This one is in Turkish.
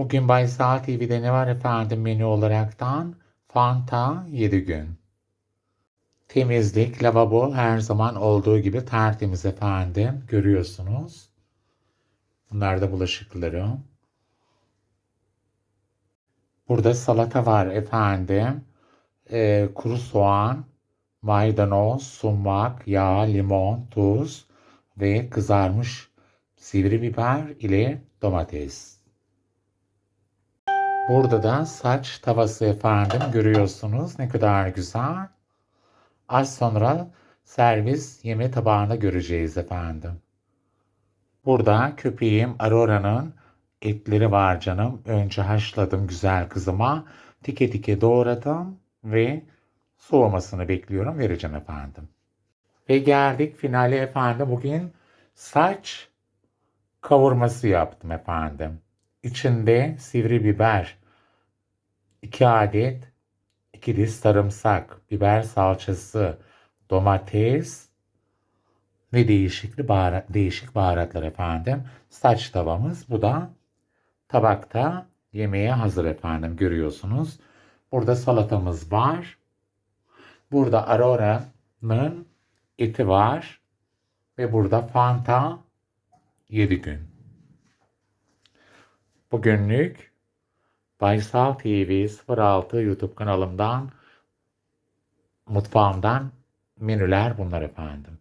Bugün Baysal TV'de ne var efendim menü olaraktan? Fanta 7 gün. Temizlik, lavabo her zaman olduğu gibi tertemiz efendim. Görüyorsunuz. Bunlar da bulaşıkları. Burada salata var efendim. Ee, kuru soğan, maydanoz, sumak, yağ, limon, tuz ve kızarmış sivri biber ile domates. Burada da saç tavası efendim görüyorsunuz ne kadar güzel. Az sonra servis yeme tabağında göreceğiz efendim. Burada köpeğim Aurora'nın etleri var canım. Önce haşladım güzel kızıma. Tike tike doğradım ve soğumasını bekliyorum. Vereceğim efendim. Ve geldik finale efendim. Bugün saç kavurması yaptım efendim. İçinde sivri biber, 2 adet, 2 diş sarımsak, biber salçası, domates ve değişikli baharat, değişik baharatlar efendim. Saç tavamız bu da tabakta yemeğe hazır efendim görüyorsunuz. Burada salatamız var. Burada Aurora'nın eti var. Ve burada Fanta 7 gün. Bugünlük Baysal TV 06 YouTube kanalımdan mutfağımdan menüler bunlar efendim.